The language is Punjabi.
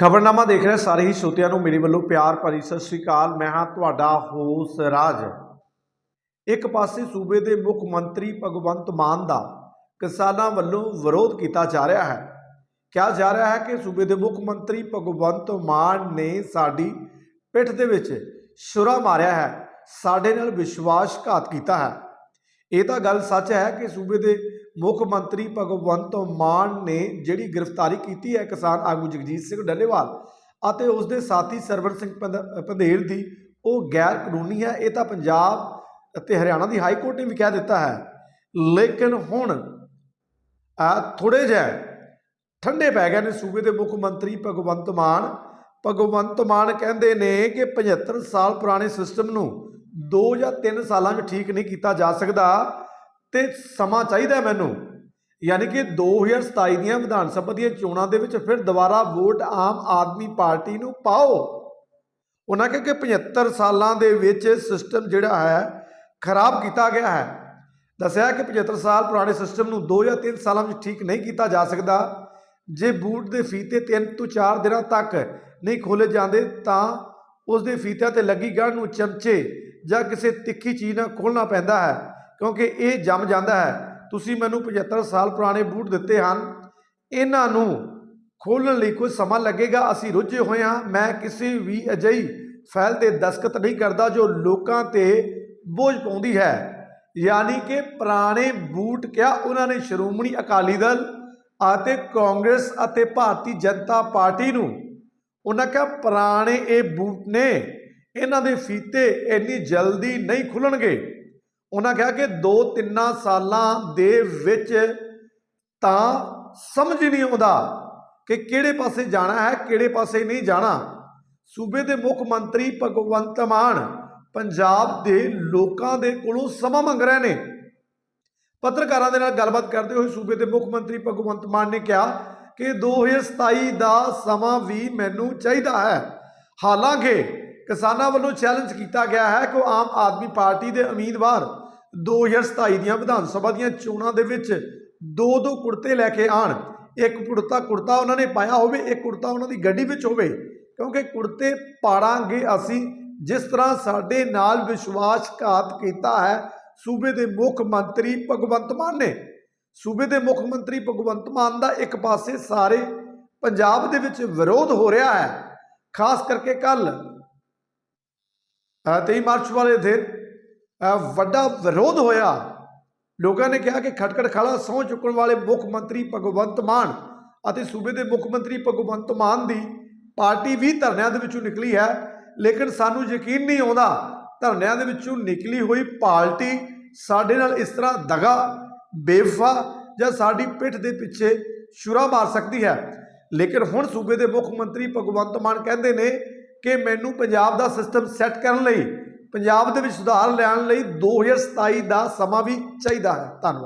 ਖਬਰਨਾਮਾ ਦੇਖ ਰਹੇ ਸਾਰੇ ਹੀ ਸਰੋਤਿਆਂ ਨੂੰ ਮੇਰੇ ਵੱਲੋਂ ਪਿਆਰ ਭਰੀ ਸਤਿ ਸ੍ਰੀ ਅਕਾਲ। ਮੈਂ ਹਾਂ ਤੁਹਾਡਾ ਹੋਸ ਰਾਜ। ਇੱਕ ਪਾਸੇ ਸੂਬੇ ਦੇ ਮੁੱਖ ਮੰਤਰੀ ਭਗਵੰਤ ਮਾਨ ਦਾ ਕਿਸਾਨਾਂ ਵੱਲੋਂ ਵਿਰੋਧ ਕੀਤਾ ਜਾ ਰਿਹਾ ਹੈ। ਕਿਹਾ ਜਾ ਰਿਹਾ ਹੈ ਕਿ ਸੂਬੇ ਦੇ ਮੁੱਖ ਮੰਤਰੀ ਭਗਵੰਤ ਮਾਨ ਨੇ ਸਾਡੀ ਪਿੱਠ ਦੇ ਵਿੱਚ ਛੁਰਾ ਮਾਰਿਆ ਹੈ। ਸਾਡੇ ਨਾਲ ਵਿਸ਼ਵਾਸਘਾਤ ਕੀਤਾ ਹੈ। ਇਹ ਤਾਂ ਗੱਲ ਸੱਚ ਹੈ ਕਿ ਸੂਬੇ ਦੇ ਮੁੱਖ ਮੰਤਰੀ ਭਗਵੰਤ ਮਾਨ ਨੇ ਜਿਹੜੀ ਗ੍ਰਿਫਤਾਰੀ ਕੀਤੀ ਹੈ ਕਿਸਾਨ ਆਗੂ ਜਗਜੀਤ ਸਿੰਘ ਡੱਲੇਵਾਲ ਅਤੇ ਉਸ ਦੇ ਸਾਥੀ ਸਰਵਰ ਸਿੰਘ ਪੰਧ- ਪੰਧੇਲ ਦੀ, ਉਹ ਗੈਰ ਕਾਨੂੰਨੀ ਹੈ। ਇਹ ਤਾਂ ਪੰਜਾਬ ਅਤੇ ਹਰਿਆਣਾ ਦੀ ਹਾਈ ਕੋਰਟ ਨੇ ਵੀ ਕਹਿ ਦਿੱਤਾ ਹੈ। ਲੇਕਿਨ ਹੁਣ ਆ ਥੋੜੇ ਜਿਹਾ ਠੰਡੇ ਪੈ ਗਏ ਨੇ ਸੂਬੇ ਦੇ ਮੁੱਖ ਮੰਤਰੀ ਭਗਵੰਤ ਮਾਨ। ਭਗਵੰਤ ਮਾਨ ਕਹਿੰਦੇ ਨੇ ਕਿ 75 ਸਾਲ ਪੁਰਾਣੇ ਸਿਸਟਮ ਨੂੰ 2 ਜਾਂ 3 ਸਾਲਾਂ 'ਚ ਠੀਕ ਨਹੀਂ ਕੀਤਾ ਜਾ ਸਕਦਾ। ਤੇ ਸਮਾਂ ਚਾਹੀਦਾ ਮੈਨੂੰ। ਯਾਨੀ ਕਿ 2027 ਦੀਆਂ ਵਿਧਾਨ ਸਭਾ ਦੀਆਂ ਚੋਣਾਂ ਦੇ ਵਿੱਚ ਫਿਰ ਦੁਬਾਰਾ ਵੋਟ ਆਮ ਆਦਮੀ ਪਾਰਟੀ ਨੂੰ ਪਾਓ। ਉਹਨਾਂ ਕਿਹਾ ਕਿ 75 ਸਾਲਾਂ ਦੇ ਵਿੱਚ ਸਿਸਟਮ ਜਿਹੜਾ ਹੈ, ਖਰਾਬ ਕੀਤਾ ਗਿਆ ਹੈ। ਦੱਸਿਆ ਕਿ 75 ਸਾਲ ਪੁਰਾਣੇ ਸਿਸਟਮ ਨੂੰ 2 ਜਾਂ 3 ਸਾਲਾਂ ਵਿੱਚ ਠੀਕ ਨਹੀਂ ਕੀਤਾ ਜਾ ਸਕਦਾ। ਜੇ ਬੂਟ ਦੇ ਫੀਤੇ 3 ਤੋਂ 4 ਦਿਨਾਂ ਤੱਕ ਨਹੀਂ ਖੋਲੇ ਜਾਂਦੇ ਤਾਂ ਉਸ ਦੇ ਫੀਤਿਆਂ ਤੇ ਲੱਗੀ ਗੜ ਨੂੰ ਚਮਚੇ ਜਾਂ ਕਿਸੇ ਤਿੱਖੀ ਚੀਜ਼ ਨਾਲ ਖੋਲਣਾ ਪੈਂਦਾ ਹੈ। ਕਿਉਂਕਿ ਇਹ ਜੰਮ ਜਾਂਦਾ ਹੈ। ਤੁਸੀਂ ਮੈਨੂੰ 75 ਸਾਲ ਪੁਰਾਣੇ ਬੂਟ ਦਿੱਤੇ ਹਨ। ਇਹਨਾਂ ਨੂੰ ਖੋਲਣ ਲਈ ਕੁਝ ਸਮਾਂ ਲੱਗੇਗਾ? ਅਸੀਂ ਰੁੱਝੇ ਹੋਏ ਹਾਂ। ਮੈਂ ਕਿਸੇ ਵੀ ਅਜਿਹੀ ਫੈਲ ਤੇ ਦਸਖਤ ਨਹੀਂ ਕਰਦਾ ਜੋ ਲੋਕਾਂ ਤੇ ਬੋਝ ਪਾਉਂਦੀ ਹੈ। ਯਾਨੀ ਕਿ ਪੁਰਾਣੇ ਬੂਟ ਕਿਹਾ ਉਹਨਾਂ ਨੇ ਸ਼੍ਰੋਮਣੀ ਅਕਾਲੀ ਦਲ ਅਤੇ ਕਾਂਗਰਸ ਅਤੇ ਭਾਰਤੀ ਜਨਤਾ ਪਾਰਟੀ ਨੂੰ? ਉਹਨਾਂ ਕਿਹਾ, ਪੁਰਾਣੇ ਇਹ ਬੂਟ ਨੇ। ਇਹਨਾਂ ਦੇ ਫੀਤੇ ਇੰਨੀ ਜਲਦੀ ਨਹੀਂ ਖੁੱਲਣਗੇ ਉਹਨਾਂ ਕਿਹਾ ਕਿ 2-3 ਸਾਲਾਂ ਦੇ ਵਿੱਚ ਤਾਂ ਸਮਝ ਨਹੀਂ ਆਉਂਦਾ ਕਿ ਕਿਹੜੇ ਪਾਸੇ ਜਾਣਾ ਹੈ, ਕਿਹੜੇ ਪਾਸੇ ਨਹੀਂ ਜਾਣਾ। ਸੂਬੇ ਦੇ ਮੁੱਖ ਮੰਤਰੀ ਭਗਵੰਤ ਮਾਨ ਪੰਜਾਬ ਦੇ ਲੋਕਾਂ ਦੇ ਕੋਲੋਂ ਸਮਾਂ ਮੰਗ ਰਹੇ ਨੇ। ਪੱਤਰਕਾਰਾਂ ਦੇ ਨਾਲ ਗੱਲਬਾਤ ਕਰਦੇ ਹੋਏ ਸੂਬੇ ਦੇ ਮੁੱਖ ਮੰਤਰੀ ਭਗਵੰਤ ਮਾਨ ਨੇ ਕਿਹਾ ਕਿ 2027 ਦਾ ਸਮਾਂ ਵੀ ਮੈਨੂੰ ਚਾਹੀਦਾ ਹੈ। ਹਾਲਾਂਕਿ ਕਿਸਾਨਾਂ ਵੱਲੋਂ ਚੈਲੰਜ ਕੀਤਾ ਗਿਆ ਹੈ ਕਿ ਉਹ ਆਮ ਆਦਮੀ ਪਾਰਟੀ ਦੇ ਉਮੀਦਵਾਰ 2027 ਦੀਆਂ ਵਿਧਾਨ ਸਭਾ ਦੀਆਂ ਚੋਣਾਂ ਦੇ ਵਿੱਚ ਦੋ ਦੋ ਕੁੜਤੇ ਲੈ ਕੇ ਆਣ। ਇੱਕ ਕੁੜਤਾ ਕੁੜਤਾ ਉਹਨਾਂ ਨੇ ਪਾਇਆ ਹੋਵੇ, ਇੱਕ ਕੁੜਤਾ ਉਹਨਾਂ ਦੀ ਗੱਡੀ ਵਿੱਚ ਹੋਵੇ। ਕਿਉਂਕਿ ਕੁੜਤੇ ਪਾੜਾਂਗੇ ਅਸੀਂ, ਜਿਸ ਤਰ੍ਹਾਂ ਸਾਡੇ ਨਾਲ ਵਿਸ਼ਵਾਸਘਾਤ ਕੀਤਾ ਹੈ, ਸੂਬੇ ਦੇ ਮੁੱਖ ਮੰਤਰੀ ਭਗਵੰਤ ਮਾਨ ਨੇ। ਸੂਬੇ ਦੇ ਮੁੱਖ ਮੰਤਰੀ ਭਗਵੰਤ ਮਾਨ ਦਾ ਇੱਕ ਪਾਸੇ ਸਾਰੇ ਪੰਜਾਬ ਦੇ ਵਿੱਚ ਵਿਰੋਧ ਹੋ ਰਿਹਾ ਹੈ। ਖਾਸ ਕਰਕੇ ਕੱਲ 23 ਮਾਰਚ ਵਾਲੇ ਦਿਨ ਵੱਡਾ ਵਿਰੋਧ ਹੋਇਆ। ਲੋਕਾਂ ਨੇ ਕਿਹਾ ਕਿ ਖਟਕੜ ਖਾਲਾ ਸਹੁੰ ਚੁੱਕਣ ਵਾਲੇ ਮੁੱਖ ਮੰਤਰੀ ਭਗਵੰਤ ਮਾਨ ਅਤੇ ਸੂਬੇ ਦੇ ਮੁੱਖ ਮੰਤਰੀ ਭਗਵੰਤ ਮਾਨ ਦੀ ਪਾਰਟੀ ਵੀ ਧਰਨਿਆਂ ਦੇ ਵਿੱਚੋਂ ਨਿਕਲੀ ਹੈ। ਲੇਕਿਨ ਸਾਨੂੰ ਯਕੀਨ ਨਹੀਂ ਆਉਂਦਾ, ਧਰਨਿਆਂ ਦੇ ਵਿੱਚੋਂ ਨਿਕਲੀ ਹੋਈ ਪਾਰਟੀ ਸਾਡੇ ਨਾਲ ਇਸ ਤਰ੍ਹਾਂ ਦਗਾ, ਬੇਵਫਾ ਜਾਂ ਸਾਡੀ ਪਿੱਠ ਦੇ ਪਿੱਛੇ ਛੁਰਾ ਮਾਰ ਸਕਦੀ ਹੈ। ਲੇਕਿਨ ਹੁਣ ਸੂਬੇ ਦੇ ਮੁੱਖ ਮੰਤਰੀ ਭਗਵੰਤ ਮਾਨ ਕਹਿੰਦੇ ਨੇ ਕਿ ਮੈਨੂੰ ਪੰਜਾਬ ਦਾ ਸਿਸਟਮ ਸੈੱਟ ਕਰਨ ਲਈ ਪੰਜਾਬ ਦੇ ਵਿੱਚ ਸੁਧਾਰ ਲਿਆਉਣ ਲਈ 2027 ਦਾ ਸਮਾਂ ਵੀ ਚਾਹੀਦਾ ਹੈ। ਧੰਨਵਾਦ।